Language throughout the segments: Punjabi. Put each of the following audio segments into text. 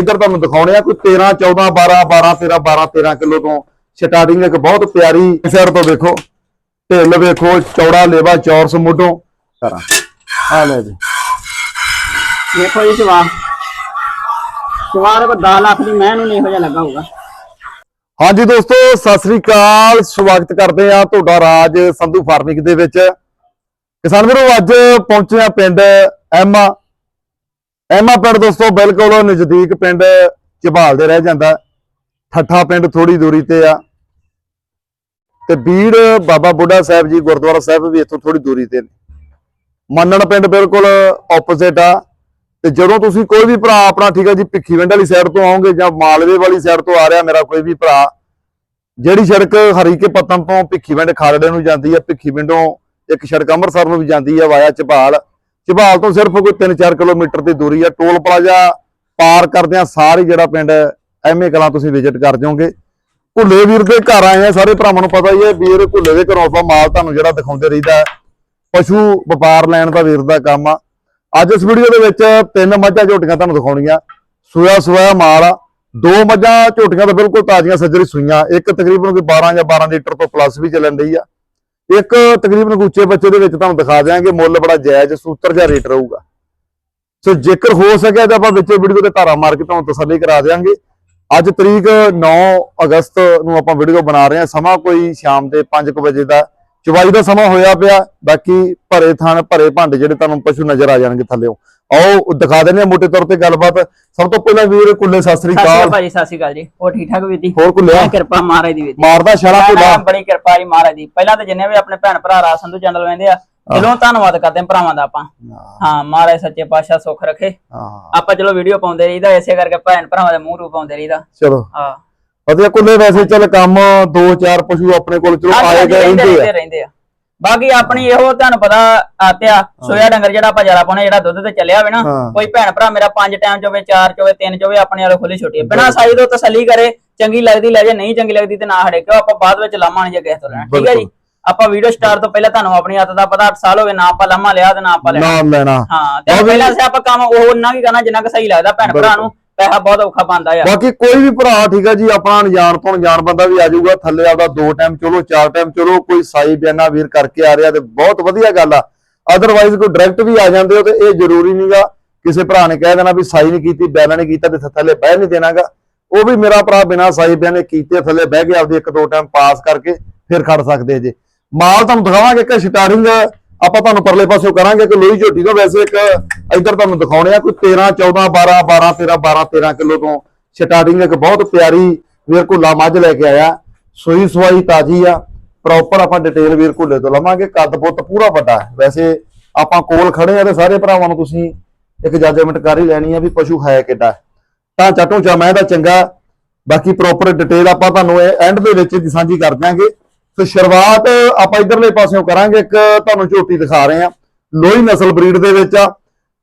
ਇੱਧਰ ਤੁਹਾਨੂੰ ਦਿਖਾਉਣੇ ਆ ਕੋਈ 13 14 12 12 13 12 13 ਕਿਲੋ ਤੋਂ ਸਟਾਰਟਿੰਗ ਇੱਕ ਬਹੁਤ ਪਿਆਰੀ ਸਾਈਡ ਤੋਂ ਦੇਖੋ ਢਿੱਲ ਵੇਖੋ ਚੌੜਾ ਲੇਵਾ ਚੌਰਸ ਮੁੱਢੋਂ। ਆ ਲੈ ਜੀ। ਦੇਖੋ ਜੀ ਜਵਾਨ ਜਵਾਨ ਕੋ 10 ਲੱਖ ਦੀ ਮੈਂ ਨੂੰ ਨਹੀਂ ਇਹੋ ਜਿਹਾ ਲੱਗਾ ਹੋਊਗਾ। ਹਾਂਜੀ ਦੋਸਤੋ ਸਤਿ ਸ੍ਰੀ ਅਕਾਲ। ਸਵਾਗਤ ਕਰਦੇ ਆ ਤੁਹਾਡਾ ਰਾਜ ਸੰਧੂ ਫਾਰਮਿੰਗ ਦੇ ਵਿੱਚ। ਕਿਸਾਨ ਵੀਰੋ ਅੱਜ ਪਹੁੰਚੇ ਆ ਪਿੰਡ ਐਮਾ ਐਮਾ ਪਿੰਡ ਦੋਸਤੋ, ਬਿਲਕੁਲ ਨਜ਼ਦੀਕ ਪਿੰਡ ਝਬਾਲ ਦੇ ਰਹਿ ਜਾਂਦਾ। ਠੱਠਾ ਪਿੰਡ ਥੋੜੀ ਦੂਰੀ ਤੇ ਆ। ਤੇ ਬੀੜ ਬਾਬਾ ਬੁੱਢਾ ਸਾਹਿਬ ਜੀ ਗੁਰਦੁਆਰਾ ਸਾਹਿਬ ਵੀ ਇੱਥੋਂ ਥੋੜੀ ਦੂਰੀ ਤੇ ਨੇ। ਮੰਨਣ ਪਿੰਡ ਬਿਲਕੁਲ ਆਪੋਜ਼ਿਟ ਆ। ਤੇ ਜਦੋਂ ਤੁਸੀਂ ਕੋਈ ਵੀ ਭਰਾ ਆਪਣਾ, ਠੀਕ ਆ ਜੀ ਭਿੱਖੀਵਿੰਡ ਵਾਲੀ ਸਾਈਡ ਤੋਂ ਆਓਗੇ ਜਾਂ ਮਾਲਵੇ ਵਾਲੀ ਸਾਈਡ ਤੋਂ ਆ ਰਿਹਾ ਮੇਰਾ ਕੋਈ ਵੀ ਭਰਾ, ਜਿਹੜੀ ਸੜਕ ਹਰੀਕੇ ਪੱਤਨ ਤੋਂ ਭਿੱਖੀਵਿੰਡ ਖਾਲੜੇ ਨੂੰ ਜਾਂਦੀ ਹੈ ਭਿੱਖੀਵਿੰਡੋਂ ਇੱਕ ਸੜਕ ਅੰਮ੍ਰਿਤਸਰ ਨੂੰ ਵੀ ਜਾਂਦੀ ਹੈ ਵਾਇਆ ਝਬਾਲ। ਝਬਾਲ ਤੋਂ ਸਿਰਫ ਕੋਈ 3-4 ਕਿਲੋਮੀਟਰ ਦੀ ਦੂਰੀ ਹੈ ਟੋਲ ਪਲਾਜ਼ਾ ਪਾਰ ਕਰਦਿਆਂ ਸਾਰੀ ਜਿਹੜਾ ਪਿੰਡ ਐਮਏ ਕਲਾਂ ਤੁਸੀਂ ਵਿਜ਼ਿਟ ਕਰ ਜਾਓਗੇ। ਭੁੱਲੇ ਵੀਰ ਦੇ ਘਰ ਆਏ ਆ, ਸਾਰੇ ਭਰਾਵਾਂ ਨੂੰ ਪਤਾ ਹੀ ਹੈ ਵੀਰ ਭੁੱਲੇ ਦੇ ਘਰੋਂ ਆਪਾਂ ਮਾਲ ਤੁਹਾਨੂੰ ਜਿਹੜਾ ਦਿਖਾਉਂਦੇ ਰਹੀਦਾ ਹੈ। ਪਸ਼ੂ ਵਪਾਰ ਲੈਣ ਦਾ ਵੀਰ ਦਾ ਕੰਮ ਆ। ਅੱਜ ਇਸ ਵੀਡੀਓ ਦੇ ਵਿੱਚ ਤਿੰਨ ਮੱਝਾਂ ਝੋਟੀਆਂ ਤੁਹਾਨੂੰ ਦਿਖਾਉਣੀਆਂ। ਸੋਇਆ ਸੋਇਆ ਮਾਲ ਆ। ਦੋ ਮੱਝਾਂ ਝੋਟੀਆਂ ਤਾਂ ਬਿਲਕੁਲ ਤਾਜ਼ੀਆਂ ਸੱਜਰੀ ਸੂਈਆਂ। ਇੱਕ ਤਕਰੀਬਨ ਕੋਈ 12 ਜਾਂ 12 ਲੀਟਰ ਤੋਂ ਪਲੱਸ ਵੀ ਚੱਲਣ ਰਹੀ ਆ। ਇੱਕ ਤਕਰੀਬਨ ਉੱਚੇ ਬੱਚੇ ਦੇ ਵਿੱਚ ਤੁਹਾਨੂੰ ਦਿਖਾ ਦਿਆਂਗੇ, ਮੁੱਲ ਬੜਾ ਜਾਇਜ਼ ਸੂਤਰ ਜਾਂ ਰੇਟ ਰਹੂਗਾ। ਸੋ ਜੇਕਰ ਹੋ ਸਕਿਆ ਤਾਂ ਆਪਾਂ ਵਿੱਚ ਵੀਡੀਓ ਤੇ ਧਾਰਾ ਮਾਰ ਕੇ ਤੁਹਾਨੂੰ ਤਸੱਲੀ ਕਰਾ ਦਿਆਂਗੇ। ਅੱਜ ਤਰੀਕ 9 ਅਗਸਤ ਨੂੰ ਆਪਾਂ ਵੀਡੀਓ ਬਣਾ ਰਹੇ ਹਾਂ। ਸਮਾਂ ਕੋਈ ਸ਼ਾਮ ਦੇ 5 ਵਜੇ ਦਾ ਚਵਾਈ ਦਾ ਸਮਾਂ ਹੋਇਆ ਪਿਆ। ਬਾਕੀ ਭਰੇ ਥਣ ਭਰੇ ਭਾਂਡੇ ਜਿਹੜੇ ਤੁਹਾਨੂੰ ਪਸ਼ੂ ਨਜ਼ਰ ਆ ਜਾਣਗੇ ਥੱਲੇੋਂ। ਆਓ ਦਿਖਾ ਦਿੰਦੇ ਆ ਮੋٹے ਤੌਰ ਤੇ ਗੱਲਬਾਤ। ਸਭ ਤੋਂ ਪਹਿਲਾਂ ਵੀਰ ਕੁੱਲੇ ਸਤਿ ਸ੍ਰੀ ਸਤਿ ਸ਼੍ਰੀ ਅਕਾਲ। ਭਾਜੀ ਸਤਿ ਸ਼੍ਰੀ ਅਕਾਲ ਜੀ। ਹੋਰ ਠੀਕ ਠਾਕ ਵੀਰ ਜੀ? ਹੋਰ ਕੁੱਲਿਆ? ਕਿਰਪਾ ਮਹਾਰਾਜ ਦੀ ਵੀਰ ਜੀ। ਮਾਰਦਾ ਮੈਂ ਭੁੱਲਾ। ਬੜੀ ਕਿਰਪਾ ਜੀ ਮਹਾਰਾਜ ਦੀ। ਪਹਿਲਾਂ ਤਾਂ ਜਿੰਨੇ ਵੀ ਆਪਣੇ ਭੈਣ ਭਰਾ ਰਾਜ ਸੰਧੂ ਚੈਨਲ ਵੇਂਦੇ ਆ ਦਿਲੋਂ ਧੰਨਵਾਦ ਕਰਦੇ ਆ ਭਰਾਵਾਂ ਦਾ ਆਪਾਂ। ਹਾਂ। ਮਹਾਰਾਜ ਸੱਚੇ ਪਾਤਸ਼ਾਹ ਸੁੱਖ ਰੱਖੇ। ਆਪਾਂ ਚਲੋ ਵੀਡੀਓ ਪਾਉਂਦੇ ਰਹੀਦਾ ਇਸੇ ਕਰਕੇ ਭੈਣ ਭਰਾਵਾਂ ਦੇ ਮੂੰਹ ਰੂ ਪਾਉਂਦੇ ਰਹੀਦਾ। ਚਲੋ। ਹਾਂ। ਵਧੀਆ ਕੁੱਲੇ ਵੈਸੇ ਚੱਲ ਕੰਮ ਦੋ ਚਾਰ ਪਸ਼ੂ ਆਪਣੇ ਕੋਲ ਚਲੋ ਆਏ ਗਏ ਰਹਿੰਦੇ ਆ। ਬਾਕੀ ਆਪਣੀ ਇਹੋ ਤੁਹਾਨੂੰ ਪਤਾ ਆਤਿਆ ਸੋਇਆ ਡੰਗਰ ਜਿਹੜਾ ਆਪਾਂ ਜਰਾ ਪਾਉਣੇ ਜਿਹੜਾ ਦੁੱਧ ਤੇ ਚੱਲਿਆ ਹੋਵੇ ਨਾ ਹਾਂ। ਕੋਈ ਭੈਣ ਭਰਾ ਮੇਰਾ ਪੰਜ ਟਾਈਮ ਚੋਵੇ ਚਾਰ ਚੋਵੇ ਤਿੰਨ ਚੋਵੇ ਆਪਣੇ ਵਾਲੇ ਖੁੱਲੀ ਛੋਟੀ ਬਿਨਾ ਸਾਈ ਤੋਂ ਤਸੱਲੀ ਕਰੇ ਚੰਗੀ ਲੱਗਦੀ ਲੈ ਜੇ ਨਹੀਂ ਚੰਗੀ ਲੱਗਦੀ ਤੇ ਨਾ ਹੜੇ ਕਿਉਂ ਆਪਾਂ ਬਾਅਦ ਵਿੱਚ ਲਾਮਾ ਨਹੀਂ ਜੇ ਕਿਸੇ ਤੋਂ ਲੈਣਾ। ਠੀਕ ਹੈ ਜੀ? ਬਿਲਕੁਲ। ਆਪਾਂ ਵੀਡੀਓ ਸਟਾਰਟ ਤੋਂ ਪਹਿਲਾਂ ਤੁਹਾਨੂੰ ਆਪਣੀ ਆਦਤ ਦਾ ਪਤਾ 8 ਸਾਲ ਹੋ ਗਏ ਨਾ ਆਪਾਂ ਲਾਮਾ ਲਿਆ ਤੇ ਨਾ ਆਪਾਂ ਲੈਣਾ। ਨਾਮ ਲੈਣਾ। ਹਾਂ ਤੇ ਉਹ ਵੀ- ਪਹਿਲਾਂ ਸੇ ਆਪਾਂ ਕੰਮ ਉਹ ਨਾ ਕੀ ਕਰਨਾ ਜਿੰਨਾ ਕੁ ਸਹੀ ਲੱਗਦਾ ਭੈਣ ਭਰਾ ਨੂੰ। ਪੈਸਾ ਬਹੁਤ ਔਖਾ ਬਣਦਾ ਆ। ਬਾਕੀ ਕੋਈ ਵੀ ਭਰਾ ਠੀਕ ਆ ਜੀ, ਆਪਣਾ ਅਣਜਾਣ ਤੋਂ ਅਣਜਾਣ ਬੰਦਾ ਵੀ ਆ ਜਾਊਗਾ, ਥੱਲੇ ਆਪਦਾ ਦੋ ਟਾਈਮ ਚਲੋ, ਚਾਰ ਟਾਈਮ ਚਲੋ, ਕੋਈ ਸਾਈ ਬਿਆਨਾ ਵੀਰ ਕਰਕੇ ਆ ਰਿਹਾ ਤੇ ਬਹੁਤ ਵਧੀਆ ਗੱਲ ਆ। ਅਦਰਵਾਈਜ਼ ਕੋਈ ਡਾਇਰੈਕਟ ਵੀ ਆ ਜਾਂਦੇ ਹੋ ਤੇ ਇਹ ਜ਼ਰੂਰੀ ਨਹੀਂਗਾ ਕਿਸੇ ਭਰਾ ਨੇ ਕਹਿ ਦੇਣਾ ਵੀ ਸਾਈ ਨਹੀਂ ਕੀਤੀ ਬਿਆਨਾ ਨਹੀਂ ਕੀਤਾ ਤੇ ਥੱਲੇ ਬਹਿ ਨਹੀਂ ਦੇਣਾਗਾ ਉਹ ਵੀ ਮੇਰਾ ਭਰਾ ਬਿਨਾ ਸਾਈ ਬਿਆਨੇ ਕੀਤੇ ਥੱਲੇ ਬਹਿ ਕੇ ਆਪਦੇ ਇੱਕ ਦੋ ਟਾਈਮ ਪਾਸ ਕਰਕੇ ਫਿਰ ਖੜ ਸਕਦੇ ਜੇ। ਮਾਲ ਤੁਹਾਨੂੰ ਦਿਖਾਵਾਂਗੇ ਕਿ ਸਟਾਰਟਿੰਗ ਆਪਾਂ ਤੁਹਾਨੂੰ ਪਰਲੇ ਪਾਸੋਂ ਕਰਾਂਗੇ ਕਿ ਲੋਹੀ ਝੋਟੀ ਤੋਂ ਵੈਸੇ ਇੱਕ ਇੱਧਰ ਤੁਹਾਨੂੰ ਦਿਖਾਉਣੇ ਆ, ਕੋਈ 13 14 12 12 13 12 13 ਕਿਲੋ ਤੋਂ ਸਟਾਰਟਿੰਗ ਇੱਕ ਬਹੁਤ ਪਿਆਰੀ ਵੀਰ ਘੁੱਲਾ ਮੱਝ ਲੈ ਕੇ ਆਇਆ। ਸੋਈ ਸਵਾਈ ਤਾਜੀ ਆ ਪ੍ਰੋਪਰ ਆਪਾਂ ਡਿਟੇਲ ਵੀਰ ਘੁੱਲੇ ਤੋਂ ਲਵਾਂਗੇ, ਕੱਦ ਪੁੱਤ ਪੂਰਾ ਵੱਡਾ ਹੈ। ਵੈਸੇ ਆਪਾਂ ਕੋਲ ਖੜੇ ਆ ਤੇ ਸਾਰੇ ਭਰਾਵਾਂ ਨੂੰ ਤੁਸੀਂ ਇੱਕ ਜੱਜਮੈਂਟ ਕਰ ਹੀ ਲੈਣੀ ਆ ਵੀ ਪਸ਼ੂ ਹੈ ਕਿੱਡਾ ਤਾਂ ਚਟੋ ਚਾ, ਮੈਂ ਦਾ ਚੰਗਾ। ਬਾਕੀ ਪ੍ਰੋਪਰ ਡਿਟੇਲ ਆਪਾਂ ਤੁਹਾਨੂੰ ਐਂਡ ਦੇ ਵਿੱਚ ਸਾਂਝੀ ਕਰ ਦਿਆਂਗੇ। ਸੋ ਸ਼ੁਰੂਆਤ ਆਪਾਂ ਇਧਰਲੇ ਪਾਸਿਓਂ ਕਰਾਂਗੇ ਇੱਕ ਤੁਹਾਨੂੰ ਝੋਟੀ ਦਿਖਾ ਰਹੇ ਆ ਲੋਹੀ ਨਸਲ ਬਰੀਡ ਦੇ ਵਿੱਚ ਆ।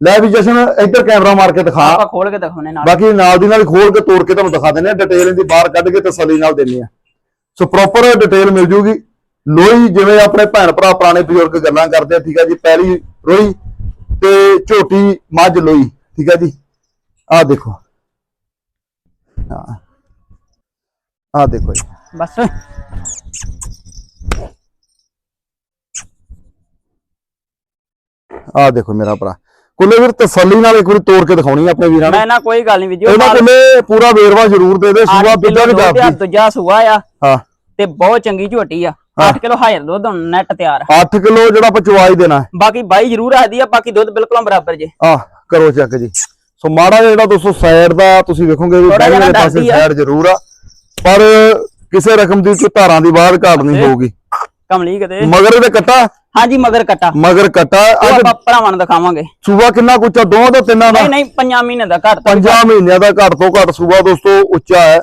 ਲੈ ਵੀ ਜਸ਼ਨ ਇੱਧਰ ਕੈਮਰਾ ਮਾਰ ਕੇ ਦਿਖਾ। ਆਪਾਂ ਖੋਲ ਕੇ ਦਿਖਾਉਣੇ ਨਾਲ। ਬਾਕੀ ਨਾਲ ਦੀ ਨਾਲ ਖੋਲ ਕੇ ਤੋੜ ਕੇ ਤੁਹਾਨੂੰ ਦਿਖਾ ਦਿੰਦੇ ਆ ਡਿਟੇਲ ਇਹਦੀ ਬਾਹਰ ਕੱਢ ਕੇ ਤਸੱਲੀ ਨਾਲ ਦਿੰਦੇ ਆ ਸੋ ਪ੍ਰੋਪਰ ਡਿਟੇਲ ਮਿਲ ਜੂਗੀ। ਲੋਹੀ ਜਿਵੇਂ ਆਪਣੇ ਭੈਣ ਭਰਾ ਪੁਰਾਣੇ ਬਜ਼ੁਰਗ ਗੱਲਾਂ ਕਰਦੇ ਆ ਠੀਕ ਆ ਜੀ ਪਹਿਲੀ ਰੋਈ ਤੇ ਝੋਟੀ ਮੱਝ ਲੋਹੀ ਠੀਕ ਆ ਜੀ। ਆਹ ਦੇਖੋ। ਆਹ ਦੇਖੋ ਜੀ। ਬਸ। ਆਹ ਦੇਖੋ ਮੇਰਾ ਭਰਾ। ਕੁੱਲੇ ਵੀਰ ਤਸੱਲੀ ਨਾਲ ਇੱਕ ਵਾਰੀ ਤੋੜ ਕੇ ਦਿਖਾਉਣੀ ਆਪਣੇ ਵੀਰਾਂ ਨੂੰ। ਮੈਂ ਨਾ ਕੋਈ ਗੱਲ ਨਹੀਂ ਵੀਡੀਓ ਇਹਨਾਂ ਕੋਲੇ ਪੂਰਾ ਵੇਰਵਾ ਜ਼ਰੂਰ ਦੇ ਦੇ ਸੂਆ ਬਿੱਲਾ ਵੀ ਦੱਸਦੀ ਦੂਜਾ ਸੂਆ ਆ। ਹਾਂ। ਤੇ ਬਹੁਤ ਚੰਗੀ ਝੋਟੀ ਆ। 8 ਕਿਲੋ ਹਾਜ਼ਰ ਦੁੱਧ ਹੁਣ ਨੈਟ ਤਿਆਰ। ਆ 8 ਕਿਲੋ ਜਿਹੜਾ ਪਚਵਾਈ ਦੇਣਾ। ਬਾਕੀ ਬਾਈ ਜ਼ਰੂਰ ਆਦੀ ਆ ਬਾਕੀ ਦੁੱਧ ਬਿਲਕੁਲ ਬਰਾਬਰ ਜੇ। ਆਹ ਕਰੋ ਚੈੱਕ ਜੀ। ਸੋ ਮਾੜਾ ਜਿਹਾ ਜਿਹੜਾ ਦੋਸਤੋ ਸਾਈਡ ਦਾ ਤੁਸੀਂ ਵੇਖੋਗੇ ਵੀ ਜਿਹਾ ਦੇ ਪਾਸੇ। ਸਾਈਡ ਜ਼ਰੂਰ ਆ। ਪਰ ਕਿਸੇ ਰਕਮ ਦੀ ਕੋਈ ਧਾਰਾਂ ਦੀ ਬਾਹਰ ਘਾਟ ਨਹੀਂ ਹੋਊਗੀ। ਕਮਲੀ ਕਿਤੇ। ਮਗਰ ਇਹਦੇ ਕੱਟਾ। ਹਾਂਜੀ ਮਗਰ ਕਟਾ। ਮਗਰ ਕੱਟਾ। ਉਹ ਅੱਜ ਆਪਾਂ ਭਰਾਵਾਂ ਨੂੰ ਦਿਖਾਵਾਂਗੇ। ਸੂਬਾ ਕਿੰਨਾ ਕੁ ਉੱਚਾ ਦੋਵਾਂ ਤਿੰਨਾਂ ਦਾ? ਨਹੀਂ ਨਹੀਂ ਪੰਜਾਂ ਮਹੀਨੇ ਦਾ ਘੱਟ ਤੋਂ ਪੰਜਾਂ ਮਹੀਨਿਆਂ ਦਾ ਘੱਟ ਤੋਂ ਘੱਟ ਸੂਬਾ ਦੋਸਤੋ ਉੱਚਾ ਹੈ।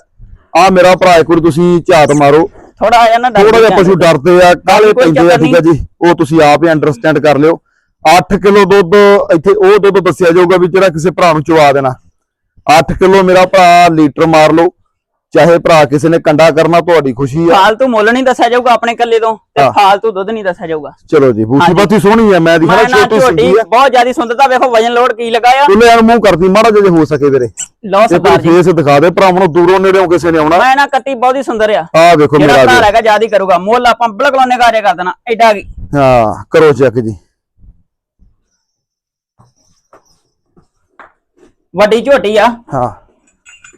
ਆ ਮੇਰਾ ਭਰਾ ਇੱਕ ਵਾਰੀ ਤੁਸੀਂ ਝਾਤ ਮਾਰੋ। ਥੋੜਾ ਆ ਨਾ ਥੋੜਾ ਜਿਹਾ ਪਸ਼ੂ ਡਰਦੇ ਆ। ਕਾਲੇ ਕੋਈ ਪੈਂਦੇ ਆ ਚੱਕਰ ਠੀਕ ਆ ਜੀ। ਉਹ ਤੁਸੀਂ ਆਪ ਹੀ ਅੰਡਰਸਟੈਂਡ ਕਰ ਲਿਓ। 8 ਕਿਲੋ ਦੁੱਧ ਇੱਥੇ ਉਹ ਦੁੱਧ ਦੱਸਿਆ ਜਾਊਗਾ ਵੀ ਜਿਹੜਾ ਕਿਸੇ ਭਰਾ ਨੂੰ ਚਵਾ ਦੇਣਾ। 8 ਕਿਲੋ ਮੇਰਾ ਭਰਾ ਲੀਟਰ ਮਾਰ ਲਓ। ਚਾਹੇ ਭਰਾ ਕਿਸੇ ਨੇ ਕੰਡਾ ਕਰਨਾ ਤੁਹਾਡੀ ਖੁਸ਼ੀ ਆ। ਫਾਲਤੂ ਮੁੱਲ ਨਹੀਂ ਦੱਸਿਆ ਜਾਊਗਾ ਆਪਣੇ ਕੱਲੇ ਤੋਂ ਤੇ ਹਾਂ। ਫਾਲਤੂ ਦੁੱਧ ਨਹੀਂ ਦੱਸਿਆ ਜਾਊਗਾ। ਚਲੋ ਜੀ ਬੂਥੀ ਹਾਂਜੀ। ਬਾਤੀ ਸੋਹਣੀ ਆ ਮੈਂ ਦੀ ਮੈਂ ਨਾ ਛੋਟੀ ਝੋਟੀ ਸੀ ਬਹੁਤ ਜ਼ਿਆਦਾ ਸੁੰਦਰਤਾ ਵੇਖੋ ਵਜਨ ਲੋਡ ਕੀ ਲਗਾਇਆ। ਕੁੱਲੇ ਨੂੰ ਮੂੰਹ ਕਰਦੀ ਮਾੜਾ ਜਿਹਾ ਜੇ ਹੋ ਸਕੇ ਵੀਰੇ। ਲਓ ਤੇ ਸਰਦਾਰ ਜੀ। ਫੇਸ ਦਿਖਾ ਦੇ ਭਰਾਵਾਂ ਨੂੰ ਦੂਰੋਂ ਨੇੜਿਓਂ ਕਿਸੇ ਨੇ ਆਉਣਾ। ਮੈਂ ਨਾ ਕੱਟੀ ਬਹੁਤ ਹੀ ਸੁੰਦਰ ਆ। ਆ ਵੇਖੋ ਜਿਹੜਾ ਮੇਰਾ ਭਰਾ ਵੀਰ। ਹੈਗਾ ਜ਼ਿਆਦਾ ਕਰੂਗਾ। ਮੁੱਲ ਆਪਾਂ ਬਿਲਕੁਲ ਉਹਨੇ ਕਾਰਿਆ ਕਰ ਦੇਣਾ ਐਡਾ ਕੀ ਹਾਂ ਕਰੋ ਚੈੱਕ ਜੀ। ਵੱਡੀ ਝੋਟੀ ਆ। ਹਾਂ।